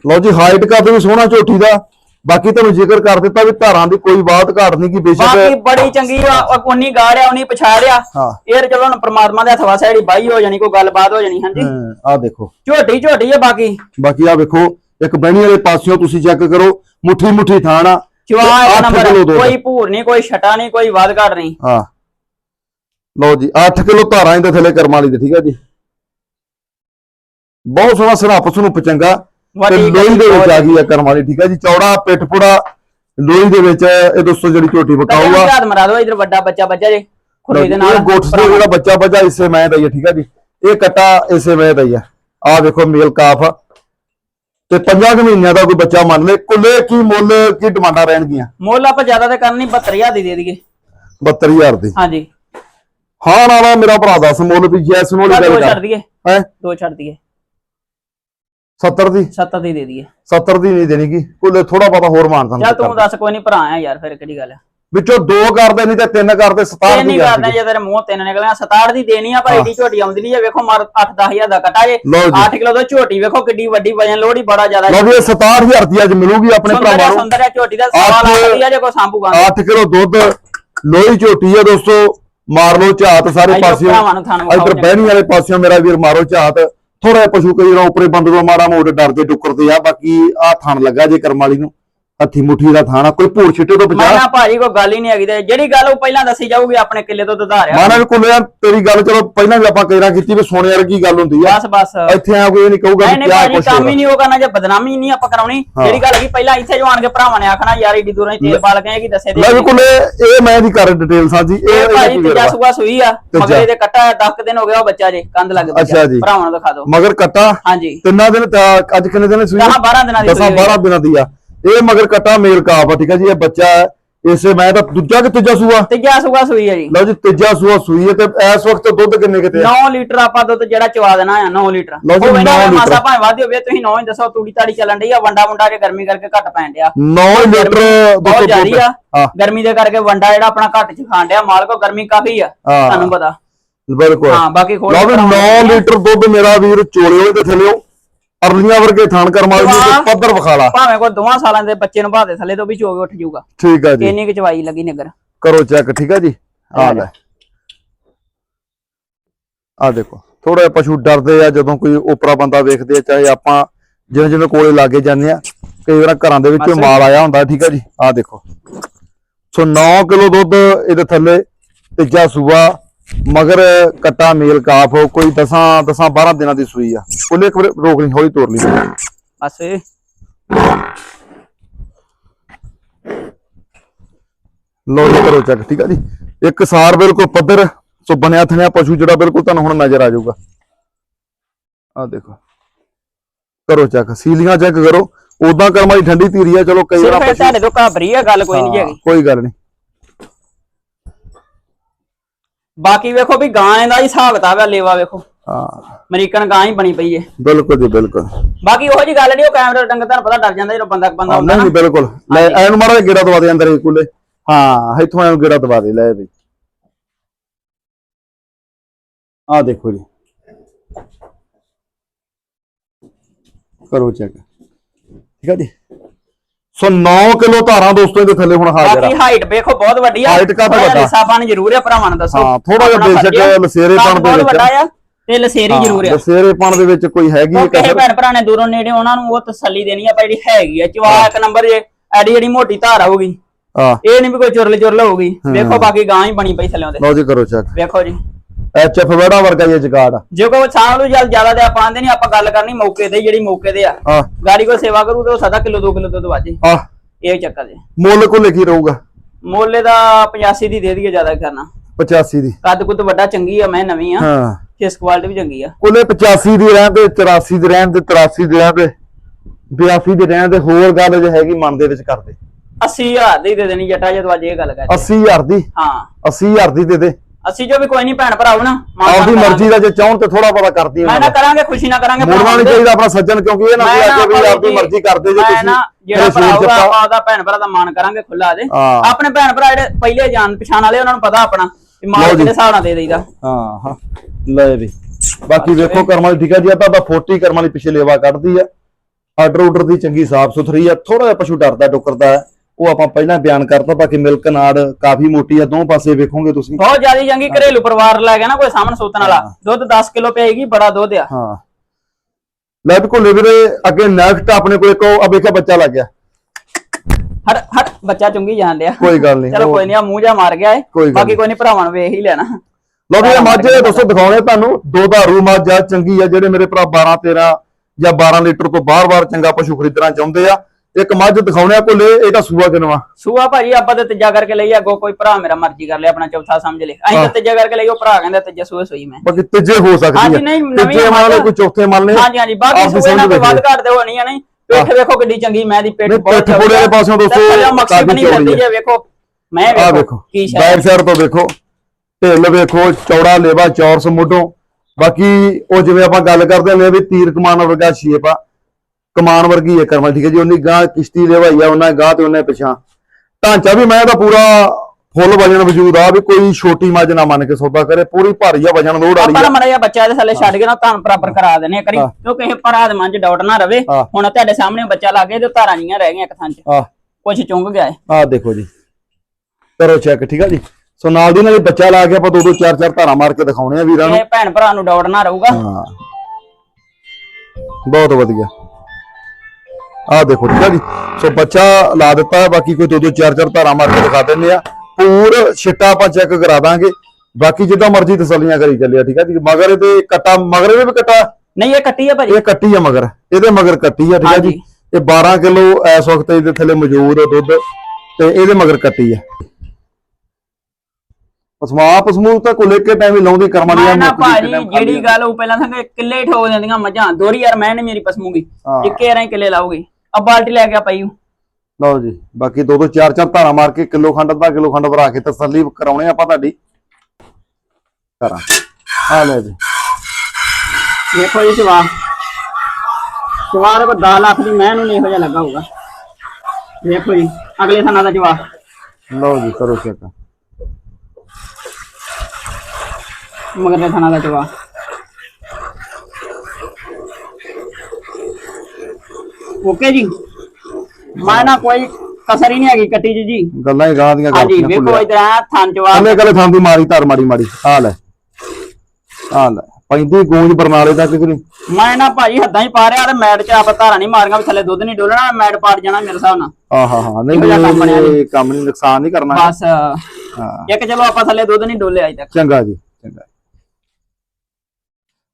ਲਓ ਜੀ ਹਾਈਟ ਕਰਦੇ ਵੀ ਸੋਹਣਾ ਝੋਟੀ ਦਾ। ਬਾਕੀ ਤੁਹਾਨੂੰ ਜ਼ਿਕਰ ਕਰ ਦਿੱਤਾ ਵੀ ਧਾਰਾਂ ਦੀ ਕੋਈ ਬਾਤ ਘਾਟ ਨਹੀਂ ਕਿ ਬਾਕੀ ਬੇਸ਼ੱਕ ਬੜੀ ਚੰਗੀ ਆ ਉਨੀ ਗਾੜਿਆ ਉਨੀ ਪਛਾੜਿਆ ਹਾਂ। ਇਹ ਚਲੋ ਹੁਣ ਪ੍ਰਮਾਤਮਾ ਦੇ ਹੱਥ ਵਾਸਾ ਜਿਹੜੀ ਬਾਈ ਹੋ ਜਾਣੀ ਕੋਈ ਗੱਲਬਾਤ ਹੋ ਜਾਣੀ ਹਾਂਜੀ। ਆ ਦੇਖੋ। ਝੋਟੀ ਝੋਟੀ ਆ ਬਾਕੀ। ਬਾਕੀ ਆ ਵੇਖੋ ਇੱਕ ਬਹਿਣੀ ਵਾਲੇ ਪਾਸਿਓਂ ਤੁਸੀਂ ਚੈੱਕ ਕਰੋ ਮੁੱਠੀ ਮੁੱਠੀ ਥਾਣ ਆ ਚਵਾ ਇੱਕ ਨੰਬਰ। ਕੋਈ ਭੂਰ ਨਹੀਂ ਕੋਈ ਛਟਾ ਨਹੀਂ ਕੋਈ ਵਾਦ ਘਾਟ ਨਹੀਂ। ਹਾਂ। ਲਓ ਜੀ 8 ਕਿਲੋ ਧਾਰਾਂ ਇਹਦੇ ਥੱਲੇ ਕਰਮ ਵਾਲੀ ਦੇ ਠੀਕ ਹੈ ਜੀ। ਬਹੁਤ ਸੋਹਣਾ ਸਰਾਪ ਸੁਨੂੰ ਚੰਗਾ ਤੇ ਦੇ ਵਿੱਚ ਆ ਗਈ ਆ ਕਰਮ ਵਾਲੀ ਠੀਕ ਹੈ ਜੀ? ਚੌੜਾ ਪਿੱਠ ਪੁੜਾ ਲੋਹੀ ਦੇ ਵਿੱਚ ਇਹ ਦੋਸਤੋ ਜਿਹੜੀ ਝੋਟੀ ਬਕਾਊ ਕਹੂਗਾ ਆ ਹੱਥ ਮਰਾ ਦੋ ਇਧਰ ਵੱਡਾ ਬੱਚਾ ਬੱਚਾ ਜੇ ਖੁਰਲੀ ਦੇ ਨਾਲ। ਗੁੱਠ ਦੇ ਜਿਹੜਾ ਬੱਚਾ ਬੱਚਾ ਇਸੇ ਮੈਂ ਦਾ ਹੀ ਠੀਕ ਹੈ ਜੀ? ਇਹ ਕੱਟਾ ਇਸੇ ਮੈਂ ਦਾ ਹੀ ਆ। ਆ ਵੇਖੋ ਮੇਲ ਕਾਫ। ਤੇ ਪੰਜਾਂ ਕੁ ਮਹੀਨਿਆਂ ਦਾ ਕੋਈ ਬੱਚਾ ਮੰਨ ਲੈ ਕੁੱਲੇ ਕੀ ਮੁੱਲ ਕੀ ਡਿਮਾਂਡਾਂ ਰਹਿਣਗੀਆਂ? ਮੁੱਲ ਆਪਾਂ ਜ਼ਿਆਦਾ ਤੇ ਕਰਨੀ 72000 ਦੀ ਦੇ ਦਈਏ। 72000 ਦੀ। ਹਾਂਜੀ। ਹਾਂ ਨਾ ਮੇਰਾ ਭਰਾ ਦੱਸ ਮੁੱਲ ਵੀ ਜੈਸ ਨੂੰ ਬਸ ਵਾਲੀ ਦੋ ਗੱਲ ਛੱਡ ਕਰ ਦਈਏ। ਹੈ? ਦੋ ਛੱਡ ਦਈਏ। 70 ਦੀ? 70 ਦੀ ਦੇ ਦਈਏ। 70 ਦੀ ਨਹੀਂ ਦੇਣੀਗੀ ਕੁੱਲੇ ਥੋੜਾ ਬਹੁਤਾ ਹੋਰ ਮਾਨ ਚੱਲ ਤੁਹਾਨੂੰ ਤੂੰ ਦੱਸ ਕੋਈ ਨਹੀਂ ਭਰਾ ਆ ਯਾਰ ਫਿਰ ਕਿਹੜੀ ਗੱਲ ਆ। ਵਿੱਚੋਂ ਦੋ ਕਰਦੇ ਨਹੀਂ ਤੇ ਤਿੰਨ ਕਰਦੇ 67 ਇਹ ਦੀ ਨਹੀਂ ਕਰਦੇ ਜੇ ਤੇਰੇ ਮੂੰਹ ਤਿੰਨ ਨਿਕਲਿਆ 67 ਦੀ ਦੇਣੀ ਆ ਪਰ ਏਡੀ ਝੋਟੀ ਆਉਂਦੀ ਨਹੀਂ ਆ ਵੇਖੋ ਮਾਰ 8-10000 ਦਾ ਕਟਾ ਜੇ। ਲਓ ਜੀ। 8 ਕਿਲੋ ਦਾ ਝੋਟੀ ਵੇਖੋ ਕਿੱਡੀ ਵੱਡੀ ਵਜਨ ਲੋੜ ਹੀ ਬੜਾ ਜ਼ਿਆਦਾ ਲਓ ਵੀ ਇਹ 67000 ਦੀ ਅੱਜ ਮਿਲੂਗੀ ਆਪਣੇ ਭਰਾਵਾਂ ਨੂੰ। ਸੁੰਦਰ ਆ ਝੋਟੀ ਦਾ ਸਵਾਲ ਆਉਂਦੀ ਆ ਜੇ ਕੋਈ ਸਾਂਭੂਗਾ 8 ਕਿਲੋ ਦੁੱਧ ਲੋਹੀ ਝੋਟੀ ਆ ਦੋਸਤੋ। ਮਾਰ ਲਓ ਝਾਤ ਸਾਰੇ ਪਾਸਿਓਂ। ਇੱਧਰ ਬਹਿਣੀ ਵਾਲੇ ਪਾਸਿਓਂ ਮੇਰਾ ਵੀਰ ਮਾਰੋ ਝਾਤ। ਥੋੜਾ ਪਸ਼ੂ ਕਈ ਵਾਰ ਉਪਰੇ ਬੰਦ ਤੋਂ ਮਾੜਾ ਮੋੜ ਡਰਦੇ ਡੁੱਕਰਦੇ ਆ, ਬਾਕੀ ਆ ਥਣ ਲੱਗਾ ਜੇ ਕਰਮ ਵਾਲੀ ਨੂੰ। ਹੱਥੀ ਮੁੱਠੀ ਦਾ ਥਾਣਾ ਕੋਈ ਭੂਰ ਛਿੱਟੇ ਤੋਂ ਮੈਂ ਬਚਾ। ਨਾ ਭਾਜੀ ਕੋਈ ਗੱਲ ਹੀ ਨਹੀਂ ਹੈਗੀ ਤੇ ਜਿਹੜੀ ਗੱਲ ਉਹ ਪਹਿਲਾਂ ਦੱਸੀ ਜਾਊਗੀ ਆਪਣੇ ਕਿੱਲੇ ਤੋਂ ਦੁਧਾਰਿਆ ਮਾਨਾ ਵੀ ਕੁੱਲਿਆ ਤੇਰੀ ਗੱਲ ਚਲੋ ਪਹਿਲਾਂ ਵੀ ਆਪਾਂ ਕਹਿਣਾ ਕੀਤੀ ਵੀ ਸੋਨੇ ਵਰਗੀ ਗੱਲ ਹੁੰਦੀ ਆ। ਬਸ ਬਸ। ਇੱਥੇ ਆ ਕੋਈ ਇਹ ਨਹੀਂ ਕਹੂਗਾ ਨਹੀਂ ਨਹੀਂ ਕਿਆ ਭਾਜੀ ਕੁਛ ਕੰਮ ਹੀ ਨਹੀਂ ਉਹ ਕਰਨਾ ਜੇ ਬਦਨਾਮੀ ਨਹੀਂ ਆਪਾਂ ਕਰਾਉਣੀ। ਜਿਹੜੀ ਗੱਲ ਹੈਗੀ ਪਹਿਲਾਂ ਇੱਥੇ ਜੋ ਆਣ ਕੇ ਭਰਾਵਾਂ ਨੇ ਆਖਣਾ ਯਾਰ ਏਡੀ ਦੂਰੋਂ ਹੀ ਤੇਲ ਪਾ ਲਗੇ ਕੀ ਦੱਸੇ ਲੈ ਵੀ ਕੁੱਲੇ ਇਹ ਮੈਂ ਦੀ ਕਰ ਡਿਟੇਲ ਸਾਂਝੀ ਇਹ ਇਹ ਭਾਜੀ ਕੀ ਤੀਜਾ? ਸੁਗਾ ਸੂਈ ਆ ਤੀਜਾ। ਮਗਰ ਇਹਦੇ ਕੱਟਾ 10 ਦਿਨ ਹੋ ਗਿਆ ਉਹ ਬੱਚਾ ਜੇ ਕੰਧ ਲੱਗ ਅੱਛਾ ਜੀ। ਭਰਾਵਾਂ ਨੂੰ ਦਿਖਾ ਦਿਓ। ਮਗਰ ਕੱਟਾ ਹਾਂਜੀ। ਤਿੰਨਾਂ ਦਿਨ ਤਾਂ ਅੱਜ ਕਿੰਨੇ ਦਿਨ ਸੂਈ 10 12 ਦਿਨਾਂ ਦੀ 10 ਸੂਈ ਹੋਈ 12 ਦਿਨਾਂ ਦੀ ਆ। ਇਹ ਮਗਰ ਕੱਟਾ ਮੇਲ ਕਾਪ ਆ ਠੀਕ ਹੈ ਜੀ ਇਹ ਬੱਚਾ ਹੈ। ਇਸੇ ਮੈਂ ਤਾਂ ਦੂਜਾ ਕਿ ਤੀਜਾ ਸੂਆ? ਤੀਜਾ ਸੁਗਾ ਸੂਈ ਹੈ ਜੀ। ਲਓ ਜੀ ਤੀਜਾ ਸੂਆ ਸੂਈ ਹੈ ਤੇ ਇਸ ਵਕਤ ਦੁੱਧ ਕਿੰਨੇ ਕਿਤੇ ਆ? 9 ਲੀਟਰ ਆਪਾਂ ਦੁੱਧ ਜਿਹੜਾ ਚਵਾ ਦੇਣਾ ਆ 9 ਲੀਟਰ। ਲਓ ਜੀ, ਲੀਟਰ। ਮਾਸਾ ਭਾਵੇਂ ਵਾਧੀ ਹੋਵੇ ਤੁਸੀਂ 9 ਹੀ ਦੱਸੋ ਤੂੜੀ ਤਾੜੀ ਚੱਲਣ ਡਈ ਆ ਵੰਡਾ ਵੰਡਾ ਕੇ ਗਰਮੀ ਕਰਕੇ ਘੱਟ ਪੈਣ ਡਿਆ। 9 ਲੀਟਰ ਬਹੁਤ ਜ਼ਿਆਦੀ ਆ। ਗਰਮੀ ਦੇ ਕਰਕੇ ਵੰਡਾ ਜਿਹੜਾ ਆਪਣਾ ਘੱਟ ਚ ਖਾਣ ਡਿਆ ਮਾਲ ਕੋ ਗਰਮੀ ਕਾਫੀ ਆ। ਤੁਹਾਨੂੰ ਪਤਾ। ਬਿਲਕੁਲ। ਹਾਂ ਬਾਕੀ ਖੋਲ ਲਓ ਵੀ 9 ਲੀਟਰ ਦੁੱਧ ਮੇਰਾ ਵੀਰ ਚੋਲਿਓ ਤੇ ਥੱਲਿਓ। ਅਰਲੀਆਂ ਵਰਗੇ ਥਾਣ ਕਰਮ ਵਾਲੀ ਨੂੰ ਵਾਹ। ਤੇ ਪੱਧਰ ਵਿਖਾਲਾ। ਭਾਵੇਂ ਕੋਈ ਦੋਵਾਂ ਸਾਲਾਂ ਦੇ ਬੱਚੇ ਨੂੰ ਬਾਦੇ ਥੱਲੇ ਤੋਂ ਵੀ ਚੋਗੇ ਉੱਠ ਜਾਊਗਾ। ਠੀਕ ਆ ਜੀ। ਇੰਨੀ ਕਿ ਚਵਾਈ ਲੱਗੀ ਨਿਗਰ। ਕਰੋ ਚੈੱਕ ਠੀਕ ਆ ਜੀ? ਆ ਲੈ। ਆ ਦੇਖੋ ਥੋੜਾ ਜਿਹਾ ਪਸ਼ੂ ਡਰਦੇ ਆ ਜਦੋਂ ਕੋਈ ਉਪਰਾ ਬੰਦਾ ਵੇਖਦੇ ਆ ਚਾਹੇ ਆਪਾਂ ਜਿਵੇਂ ਜਿਵੇਂ ਕੋਲੇ ਲਾਗੇ ਜਾਂਦੇ ਆ ਕਈ ਵਾਰ ਘਰਾਂ ਦੇ ਵਿੱਚ। ਮਾਲ ਆਇਆ ਹੁੰਦਾ ਠੀਕ ਆ ਜੀ? ਆ ਦੇਖੋ। ਸੋ 9 ਕਿਲੋ ਦੁੱਧ ਇਹਦੇ ਥੱਲੇ ਤੀਜਾ ਸੂਆ ਮਗਰ ਕੱਟਾ ਮੇਲ ਕਾਫ ਕੋਈ 10 10 12 ਦਿਨਾਂ ਦੀ ਸੂਈ ਆ। ਕੁੱਲੇ ਇੱਕ ਵਾਰ ਰੋਕ ਲਈ ਹੌਲੀ ਤੋੜ ਲਈ। ਬਸ ਇਹ। ਲੋ ਜੀ ਕਰੋ ਚੈੱਕ ਠੀਕ ਆ ਜੀ? ਇੱਕ ਸਾਰ ਬਿਲਕੁਲ ਪੱਧਰ ਸੋ ਬਣਿਆ ਥਣਿਆ ਪਸ਼ੂ ਜਿਹੜਾ ਬਿਲਕੁਲ ਤੁਹਾਨੂੰ ਹੁਣ ਨਜ਼ਰ ਆ ਜਾਊਗਾ। ਆ ਦੇਖੋ। ਕਰੋ ਚੈੱਕ ਸੀਲੀਆਂ ਚੈੱਕ ਕਰੋ। ਉਦਾਂ ਕਰਮ ਵਾਲੀ ਠੰਡੀ ਧੀਰੀ ਆ ਚਲੋ ਕਈ ਵਾਰ ਪਸ਼ੂ ਤੁਹਾਡੇ ਤੋਂ ਘਾਬਰੀ ਆ ਗੱਲ ਕੋਈ ਨਹੀਂ ਹੈਗੀ। ਕੋਈ ਗੱਲ ਨਹੀਂ। ਬਾਕੀ ਵੇਖੋ ਵੀ ਗਾਂ ਦਾ ਹੀ ਹਿਸਾਬ ਕਿਤਾਬ ਆ ਲੇਵਾ ਵੇਖੋ। ਹਾਂ। ਅਮਰੀਕਨ ਗਾਂ ਹੀ ਬਣੀ ਪਈ ਏ। ਬਿਲਕੁਲ ਜੀ ਬਿਲਕੁਲ। ਬਾਕੀ ਉਹੋ ਜੀ ਗੱਲ ਨਹੀਂ ਉਹ ਕੈਮਰੇ ਡੰਗ ਤੁਹਾਨੂੰ ਪਤਾ ਡਰ ਜਾਂਦਾ ਜਦੋਂ ਬੰਦਾ ਬੰਦਾ ਹੁੰਦਾ ਨਹੀਂ ਬਿਲਕੁਲ। ਲੈ ਐਨ ਮਾਰਾ ਗੇੜਾ ਦਵਾ ਦੇ ਅੰਦਰ ਕੁੱਲੇ। ਹਾਂ ਇੱਥੋਂ ਐਨ ਗੇੜਾ ਦਵਾ ਦੇ ਲੈ ਵੀ। ਆ ਦੇਖੋ ਜੀ। ਕਰੋ ਚੈੱਕ। ਠੀਕ ਹੈ ਜੀ? ਸੋ 9 ਕਿਲੋ ਧਾਰਾਂ ਦੋਸਤੋ ਇਹਦੇ ਥੱਲੇ ਹੁਣ ਹਾਜ਼ਰ ਆ। ਬਾਕੀ ਹਾਈਟ ਵੇਖੋ ਬਹੁਤ ਵੱਡੀ ਆ Height ਕਾਫੀ ਵੱਡਾ। ਲਿਸਾਪਣ ਜ਼ਰੂਰ ਆ ਭਰਾਵਾਂ ਨੂੰ ਦੱਸੋ। ਹਾਂ, ਥੋੜ੍ਹਾ ਜਿਹਾ ਬੇਸ਼ੱਕ। ਲਸੇਰੇਪਣ ਦੇ ਬਹੁਤ ਵਿੱਚ। ਵੱਡਾ ਆ ਤੇ ਲਸੇਰੀ ਜ਼ਰੂਰ ਆ। ਦਸੇਰੇਪਣ ਦੇ ਵਿੱਚ ਕੋਈ ਹੈਗੀ ਹੈ ਕਿਸੇ ਭੈਣ ਭਰਾ ਨੇ ਦੂਰੋਂ ਨੇੜੇ ਉਹਨਾਂ ਨੂੰ ਉਹ ਤਸੱਲੀ ਦੇਣੀ ਆ ਪਰ ਜਿਹੜੀ ਹੈਗੀ ਆ ਚਵਾ ਇੱਕ ਨੰਬਰ ਜੇ ਐਡੀ ਜਿਹੜੀ ਮੋਟੀ ਧਾਰ ਆਊਗੀ। ਹਾਂ। ਇਹ ਨਹੀਂ ਵੀ ਕੋਈ ਚੁਰਲ ਚੁਰਲ ਹੋਊਗੀ ਵੇਖੋ ਬਾਕੀ ਗਾਂ ਹੀ ਬਣੀ ਪਈ ਥੱਲੇ ਉਹਦੇ। ਲਓ ਜੀ ਕਰੋ ਚੈੱਕ ਵੇਖੋ ਜੀ। ਐਚ ਐਫ ਵੜਾ ਵਰਗਾ ਇਹ ਜਗਾੜ। ਜੇ ਕੋਈ ਸਾਹ ਨੂੰ ਜਲ ਜ਼ਿਆਦਾ ਤੇ ਆਪਾਂ ਆਂਦੇ ਨਹੀਂ ਆਪਾਂ ਗੱਲ ਕਰਨੀ ਮੌਕੇ ਤੇ ਜਿਹੜੀ ਮੌਕੇ ਤੇ ਆ। ਗਾੜੀ ਕੋਈ ਸੇਵਾ ਕਰੂ ਤੇ ਉਹ ਸਦਾ ਕਿਲੋ 2 ਕਿਲੋ ਦੁੱਧ ਵਾਜੇ। ਆ ਇਹ ਚੱਕਰ ਜੇ ਮੁੱਲ ਕੀ ਰਹੂਗਾ? ਮੋਲੇ ਦਾ 85 ਦੀ ਦੇ ਦਈਏ ਜ਼ਿਆਦਾ ਕਰਨਾ। 85 ਦੀ। ਕੱਦ ਕੁੱਦ ਵੱਡਾ ਚੰਗੀ ਆ ਮੈਂ ਨਵੀਂ ਆ। ਹਾਂ। ਕਿਸ ਕੁਆਲਿਟੀ ਵੀ ਚੰਗੀ ਆ। ਕੁੱਲੇ 85 ਦੀ ਰਹਿਣ ਤੇ 84 ਦੀ ਰਹਿਣ ਤੇ 83 ਦੀ ਰਹਿਣ ਤੇ 82 ਦੇ ਰਹਿਣ ਤੇ ਹੋਰ ਗੱਲ ਜੇ ਹੈਗੀ ਮਨ ਦੇ ਵਿੱਚ ਕਰਦੇ 80000 ਦੀ ਦੇ ਦੇਣੀ ਜੱਟਾ ਜੇ ਤੂੰ ਅੱਜ ਇਹ ਗੱਲ ਕਰ। 80000 ਦੀ? ਹਾਂ। 80000 ਦੀ ਦੇ ਦੇ। ਅਸੀਂ ਜੋ ਵੀ ਕੋਈ ਨਹੀਂ ਭੈਣ ਭਰਾਓ ਨਾ ਮਾਂ ਆਪਦੀ ਭੈਣ ਮਰਜ਼ੀ ਦਾ ਜੇ ਚਾਹਣ ਤੇ ਥੋੜਾ ਬਹੁਤਾ ਕਰਦੀ ਮੈਂ ਨਾ ਕਰਾਂਗੇ ਖੁਸ਼ੀ ਨਾ ਕਰਾਂਗੇ ਮੁੜਨਾ ਨਹੀਂ। ਚਾਹੀਦਾ ਆਪਣਾ ਸੱਜਣ ਕਿਉਂਕਿ ਇਹ ਨਾ ਅੱਗੇ ਵੀ ਆਪਦੀ ਜੀ, ਮਰਜ਼ੀ ਕਰਦੇ ਜੇ ਤੁਸੀਂ ਜਿਹੜਾ ਭਰਾ ਹੋਊਗਾ ਆਪਾਂ ਉਹਦਾ ਭੈਣ ਭਰਾ ਦਾ ਮਾਣ ਕਰਾਂਗੇ ਖੁੱਲਾ ਦੇ। ਆਪਣੇ ਭੈਣ ਭਰਾ ਜਿਹੜੇ ਪਹਿਲੇ ਜਾਣ ਪਛਾਣ ਵਾਲੇ ਉਹਨਾਂ ਨੂੰ ਪਤਾ ਆਪਣਾ ਵੀ ਮਾਲ ਜੀ। ਕਿਹੜੇ ਹਿਸਾਬ ਨਾਲ ਦੇ ਦੇਈਦਾ। ਹਾਂ ਹਾਂ। ਲੈ ਵੀ ਬਾਕੀ ਵੇਖੋ ਕਰਮਾਂ ਦੀ ਠੀਕ ਆ ਜੀ ਆਪਾਂ ਤਾਂ 40 ਕਰਮਾਂ ਦੀ ਪਿਛੇ ਲੇਵਾ ਕੱਢਦੀ ਆ। ਆਰਡਰ ਆਰਡਰ ਦੀ ਚੰਗੀ ਸਾਫ਼ ਸੁਥਰੀ ਆ। ਥੋੜਾ ਜਿਹਾ ਪਸ਼ੂ ਡਰਦਾ ਡੁਕਰਦਾ ਹੈ। ਉਹ ਆਪਾਂ ਪਹਿਲਾਂ ਬਿਆਨ ਕਰਤਾ ਬਾਕੀ ਮਿਲਕ ਨਾੜ ਕਾਫੀ ਮੋਟੀ ਆ ਦੋ ਪਾਸੇ ਵੇਖੋਗੇ ਤੁਸੀਂ। ਬਹੁਤ ਜ਼ਿਆਦਾ ਚੰਗੀ ਘਰੇਲੂ ਪਰਿਵਾਰ ਲੈ ਗਿਆ ਨਾ ਕੋਈ ਸਾਹਮਣ ਸੋਤਣ ਵਾਲਾ। ਦੁੱਧ 10 ਕਿਲੋ ਪਏਗੀ ਬੜਾ ਦੁੱਧ ਆ। ਹਾਂ। ਲੈ ਵੀ ਕੋਲੇ ਵੀਰੇ ਅੱਗੇ ਨੈਕਸਟ ਆਪਣੇ ਕੋਲ ਇੱਕ ਆ ਵੇਖਿਆ ਬੱਚਾ ਲੱਗ ਗਿਆ। ਹਰ ਹਰ ਬੱਚਾ ਚੁੰਗੀ ਜਾਣ ਲਿਆ ਕੋਈ ਗੱਲ ਨਹੀਂ। ਚਲੋ ਕੋਈ ਨਹੀਂ ਆ ਮੂੰਹ ਜਾ ਮਾਰ ਗਿਆ ਏ। ਬਾਕੀ। ਕੋਈ ਨਹੀਂ ਭਰਾਵਾਂ ਨੂੰ ਵੇਖ ਹੀ ਲੈਣਾ। ਲਓ ਵੀ ਮੱਝ ਦੋਸਤੋ ਦਿਖਾਉਣੇ ਤੁਹਾਨੂੰ। ਦੋ ਧਾਰੂ ਮੱਝ ਚੰਗੀ ਆ ਜਿਹੜੇ ਮੇਰੇ ਭਰਾ 12 13 ਜਾਂ 12 ਲੀਟਰ ਤੋਂ ਬਾਰ-ਬਾਰ ਚੰਗਾ ਪਸ਼ੂ ਖਰੀਦਣਾ ਚਾਹੁੰਦੇ ਆ। ਇੱਕ ਮੱਝ ਦਿਖਾਉਣੇ ਆ ਕੋਲੇ ਇਹਦਾ ਸੂਆ ਕਿਨਵਾ। ਸੂਆ ਭਾਜੀ ਆਪਾਂ ਤੇ ਤੀਜਾ ਕਰਕੇ ਲਈ ਅੱਗੋਂ ਕੋਈ ਭਰਾ ਮੇਰਾ ਮਰਜ਼ੀ ਕਰ ਲਿਆ ਆਪਣਾ ਚੌਥਾ ਸਮਝ ਲੈ। ਅਸੀਂ ਤਾਂ। ਤੀਜਾ ਕਰਕੇ ਲਈ ਉਹ ਭਰਾ ਕਹਿੰਦਾ ਤੀਜਾ ਸੂਏ ਸੋਈ ਮੈਂ। ਬਾਕੀ ਤੀਜੇ ਹੋ ਸਕਦੀ ਹਾਂਜੀ, ਹੈ ਨਹੀਂ, ਨਵੀਂ ਤੀਜੇ ਮੰਨ ਲਓ। ਕੋਈ ਚੌਥੇ ਮੰਨ ਲਏ ਹਾਂਜੀ ਹਾਂਜੀ ਬਾਕੀ ਸੂਏ ਨਾਲ ਕੋਈ ਵੱਧ। ਘੱਟ ਤੇ ਹੋਣੀ ਆ ਨਹੀਂ। ਪਿੱਠ ਵੇਖੋ ਕਿੱਡੀ ਚੰਗੀ ਮੈਂ ਦੀ ਪਿੱਠ ਬਹੁਤ ਪਿੱਠ ਪੂਰੇ ਦੇ ਪਾਸਿਓਂ ਦੋਸਤੋ ਥੱਲਿਓਂ ਮਕਸੀ ਕਾਫੀ ਬਣੀ ਫਿਰਦੀ ਹੈ। ਜੇ ਵੇਖੋ। ਮੈਂ ਵੇਖੋ ਕੀ ਸ਼ਾਇਦ ਬੈਕ ਸਾਈਡ ਤੋਂ ਵੇਖੋ ਢਿੱਲ ਵੇਖੋ ਚੌੜਾ ਲੇਵਾ ਚੌਰਸ ਮੁੱਢੋਂ। ਬਾਕੀ ਉਹ ਜਿਵੇਂ ਆਪਾਂ ਗੱਲ ਕਰਦੇ ਆ ਵੀ ਤੀਰ ਕਮਾਨ ਵਰਗਾ ਸ਼ੇਪ ਆ। ਕਮਾਨ ਵਰਗੀ ਹੈ ਕਰਮਾ ਠੀਕ ਹੈ ਜੀ ਉਹਨੀ ਗਾਂ ਕਿਸ਼ਤੀ ਲੇਵਾਈ ਆ ਉਹਨਾਂ ਗਾਂ ਤੇ ਉਹਨੇ ਪਿਛਾਂ ਢਾਂਚਾ ਵੀ ਮੈਂ ਦਾ ਪੂਰਾ ਫੁੱਲ ਵਜਨ ਵਜੂਦ ਆ ਵੀ ਕੋਈ ਛੋਟੀ ਮੱਝ ਨਾ ਮੰਨ ਕੇ ਸੌਦਾ ਕਰੇ ਪੂਰੀ ਭਾਰੀ ਆ ਵਜਨ ਲੋੜ ਵਾਲੀ ਆ। ਮੜਾ ਜਿਹਾ ਬੱਚਾ ਦੇ ਥੱਲੇ ਛੱਡ ਕੇ ਨਾ ਤੁਹਾਨੂੰ ਬਰਾਬਰ ਕਰਾ ਦੇਣੇ ਕਰੀ। ਕਿਉਂਕਿ ਇਹ ਭਰਾ ਦੇ ਮਨ 'ਚ ਡਾਊਟ ਨਾ ਰਵੇ। ਹੁਣ ਤੁਹਾਡੇ ਸਾਹਮਣੇ ਬੱਚਾ ਲੱਗ ਤੇ ਧਾਰਾਂ ਜੀਆਂ ਰਹਿ ਗਈਆਂ ਇੱਕ ਥਾਂ 'ਚ। ਕੁਝ ਚੁੰਗ ਗਿਆ ਆ ਦੇਖੋ ਜੀ। ਕਰੋ ਚੈੱਕ ਠੀਕ ਆ ਜੀ। ਸੋ ਨਾਲ ਦੀ ਨਾਲ ਬੱਚਾ ਲਾ ਕੇ ਆਪਾਂ ਦੋ ਦੋ ਚਾਰ ਚਾਰ ਧਾਰਾਂ ਮਾਰ ਕੇ ਦਿਖਾਉਣੇ ਆ ਵੀਰਾਂ ਨੂੰ। ਇਹ ਭੈਣ ਭਰਾ ਨੂੰ ਡਾਊਟ ਨਾ ਰਹੂਗਾ। ਹਾਂ। ਬਹੁਤ ਵਧੀਆ। ਆ ਦੇਖੋ ਠੀਕ ਆ ਜੀ। ਸੋ ਬੱਚਾ ਲਾ ਦਿੱਤਾ ਹੈ, ਬਾਕੀ ਕੋਈ ਦੋ ਦੋ ਚਾਰ ਚਾਰ ਧਾਰਾਂ ਮਾਰ ਕੇ ਦਿਖਾ ਦਿੰਦੇ ਆ। ਪੂਰ ਛਿੱਟਾ ਆਪਾਂ ਚੈੱਕ ਕਰਾ ਦਾਂਗੇ। ਬਾਕੀ ਜਿੱਦਾਂ ਮਰਜ਼ੀ ਤਸੱਲੀਆਂ ਕਰੀ ਚੱਲਿਆ ਠੀਕ ਆ ਜੀ। ਮਗਰ ਇਹਦੇ ਕੱਟਾ ਮਗਰ ਇਹਦੇ ਵੀ ਕੱਟਾ? ਨਹੀਂ ਇਹ ਕੱਟੀ ਆ ਭਾਜੀ। ਇਹ ਕੱਟੀ ਆ ਮਗਰ। ਇਹਦੇ ਮਗਰ ਕੱਟੀ ਆ ਠੀਕ ਆ ਜੀ। ਇਹ 12 ਕਿਲੋ ਇਸ ਵਕਤ ਇਹਦੇ ਥੱਲੇ ਮੌਜੂਦ ਆ ਦੁੱਧ ਤੇ ਇਹਦੇ ਮਗਰ ਕੱਟੀ ਆ। ਪਸਮਾ ਪਸਮੂ ਤਾਂ ਕੋਲੇ ਕੇ ਟਾਈਮ ਹੀ ਲਾਉਂਦੀ ਕਰਮਾਂ ਦੀਆਂ ਨਾ ਭਾਜੀ ਜਿਹੜੀ ਗੱਲ ਉਹ ਪਹਿਲਾਂ ਸੰਗੇ ਕਿੱਲੇ ਹੀ ਠੋਕ ਦਿੰਦੀਆਂ ਮੱਝਾਂ। ਦੋਰੀ ਯਾਰ ਮੈਂ ਨੀ ਮੇਰੀ ਪਸਮੂਗੀ। ਹਾਂ। ਇੱਕੇ ਰਾਂ ਕਿੱਲੇ ਲਾਉਗੀ ਆ ਬਾਲਟੀ ਲੈ ਕੇ ਪਈ ਹੂੰ। ਲਓ ਜੀ ਬਾਕੀ ਦੋ ਦੋ ਚਾਰ ਚਾਰ ਧਾਰਾਂ ਮਾਰ ਕੇ ਕਿਲੋ ਖੰਡ ਅੱਧਾ ਕਿਲੋ ਖੰਡ ਭਰਾ ਕੇ ਤਸੱਲੀ ਕਰਾਉਣੇ ਆਪਾਂ ਤੁਹਾਡੀ। ਕਰਾਂ ਆ ਲੈ ਜੀ। ਦੇਖੋ ਜੀ ਜਵਾਬ ਜਵਾਬ ਕੋ 10 ਲੱਖ ਦੀ ਮੈਂ ਨੂੰ ਨਹੀਂ ਇਹੋ ਜਿਹਾ ਲੱਗਾ ਹੋਊਗਾ। ਦੇਖੋ ਜੀ ਅਗਲੇ ਥਾਂ ਦਾ ਜਵਾਬ ਲਓ ਜੀ ਕਰੋ ਚੈੱਕ। ਮਗਰਲੇ ਥਾਂ ਦਾ ਜਵਾਬ ਓਕੇ ਜੀ। ਮੈਂ ਨਾ ਕੋਈ ਕਸਰ ਹੀ ਨਹੀਂ ਹੈਗੀ ਕੱਟੀ ਜੀ ਜੀ। ਗੱਲਾਂ ਹੀ ਗਾਂ ਦੀਆਂ ਹਾਂਜੀ ਵੇਖੋ ਇਧਰ ਆ ਥਾਂ ਜਵਾਬ ਥੱਲੇ ਕਲੇ ਥਾਂ ਦੀ ਮਾਰੀ ਧਾਰ ਮਾੜੀ ਮਾੜੀ ਆ ਲੈ। ਆ ਲੈ ਪੈਂਦੀ ਗੂੰਜ ਬਰਨਾਲੇ ਤੱਕ ਕਿ ਨਹੀਂ? ਮੈਂ ਨਾ ਭਾਜੀ ਹੱਦਾਂ ਹੀ ਪਾ ਰਿਹਾ ਤੇ ਮੈਟ ਚ ਆਪ ਧਾਰਾਂ ਨਹੀਂ ਮਾਰੀਆਂ ਵੀ ਥੱਲੇ ਦੁੱਧ ਨਹੀਂ ਡੋਲਣਾ ਮੈਟ ਪਾੜ ਜਾਣਾ ਮੇਰੇ ਹਿਸਾਬ ਨਾਲ। ਆ ਹਾਂ ਨਹੀਂ ਕੰਮ ਨਹੀਂ ਨੁਕਸਾਨ ਨਹੀਂ ਕਰਨਾ। ਬਸ ਹਾਂ। ਇੱਕ ਚਲੋ ਆਪਾਂ ਥੱਲੇ ਦੁੱਧ ਨਹੀਂ ਡੋਲੇ ਅਜੇ ਤੱਕ। ਚੰਗਾ ਜੀ ਚੰਗਾ।